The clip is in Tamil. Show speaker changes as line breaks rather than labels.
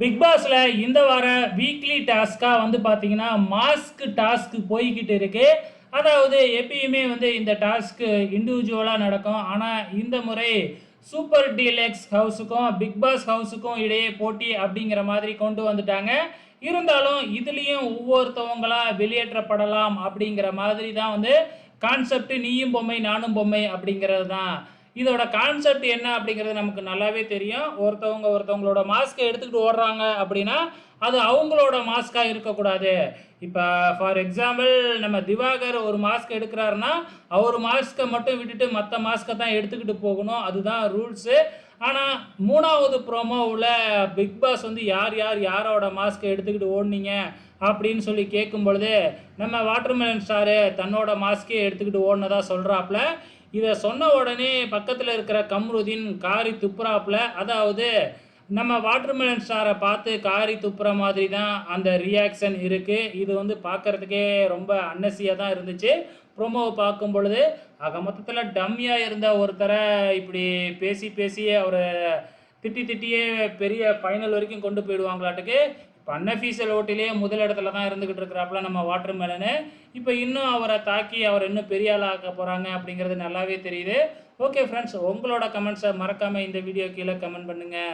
பிக் பாஸில் இந்த வார வீக்லி டாஸ்க்காக வந்து பார்த்தீங்கன்னா மாஸ்க் டாஸ்க் போய்கிட்டு இருக்கு. அதாவது எப்பயுமே வந்து இந்த டாஸ்க்கு இண்டிவிஜுவலாக நடக்கும். ஆனால் இந்த முறை சூப்பர் டீலக்ஸ் ஹவுஸுக்கும் பிக் பாஸ் ஹவுஸுக்கும் இடையே போட்டி அப்படிங்கிற மாதிரி கொண்டு வந்துட்டாங்க. இருந்தாலும் இதுலேயும் ஒவ்வொருத்தவங்களாக வெளியேற்றப்படலாம் அப்படிங்கிற மாதிரி தான் வந்து கான்செப்ட் நீயும் பொம்மை நானும் பொம்மை அப்படிங்கிறது தான். இதோட கான்செப்ட் என்ன அப்படிங்கிறது நமக்கு நல்லாவே தெரியும். ஒருத்தவங்க ஒருத்தவங்களோட மாஸ்க்கை எடுத்துக்கிட்டு ஓடுறாங்க அப்படின்னா அது அவங்களோட மாஸ்காக இருக்கக்கூடாது. இப்போ ஃபார் எக்ஸாம்பிள் நம்ம திவாகர் ஒரு மாஸ்க் எடுக்கிறாருன்னா அவர் மாஸ்க்கை மட்டும் விட்டுட்டு மற்ற மாஸ்க்கை தான் எடுத்துக்கிட்டு போகணும். அதுதான் ரூல்ஸு ஆனால் மூணாவது ப்ரோமோவில் பிக் பாஸ் வந்து யார் யார் யாரோட மாஸ்க்கை எடுத்துக்கிட்டு ஓடுனீங்க அப்படின்னு சொல்லி கேட்கும் பொழுது நம்ம வாட்டர்மெலன் ஸ்டாரு தன்னோட மாஸ்க்கே எடுத்துக்கிட்டு ஓடினதா சொல்கிறாப்புல இதை சொன்ன உடனே பக்கத்தில் இருக்கிற கம்ருதீன் காரி துப்புறாப்புல அதாவது நம்ம வாட்டர்மெலன் ஸ்டாரை பார்த்து காரி துப்புற மாதிரி தான் அந்த ரியாக்ஷன் இருக்குது இது வந்து பார்க்கறதுக்கே ரொம்ப அன்னசியாக தான் இருந்துச்சு. ப்ரோமோவை பார்க்கும் பொழுது ஆக மொத்தத்தில் டம்மியாக இருந்த ஒருத்தரை இப்படி பேசி பேசியே அவரை திட்டி திட்டியே பெரிய ஃபைனல் வரைக்கும் கொண்டு போயிடுவாங்களாட்டுக்கு. இப்போ அன்னஃபீஷியல் ஓட்டிலேயே முதல் இடத்துல தான் இருந்துக்கிட்டு இருக்கிறாப்புல நம்ம வாட்டர் மேலனு இப்போ இன்னும் அவரை தாக்கி அவர் இன்னும் பெரிய ஆள் போகிறாங்க அப்படிங்கிறது நல்லாவே தெரியுது. ஓகே ஃப்ரெண்ட்ஸ் உங்களோட கமெண்ட்ஸை மறக்காமல் இந்த வீடியோ கீழே கமெண்ட் பண்ணுங்கள்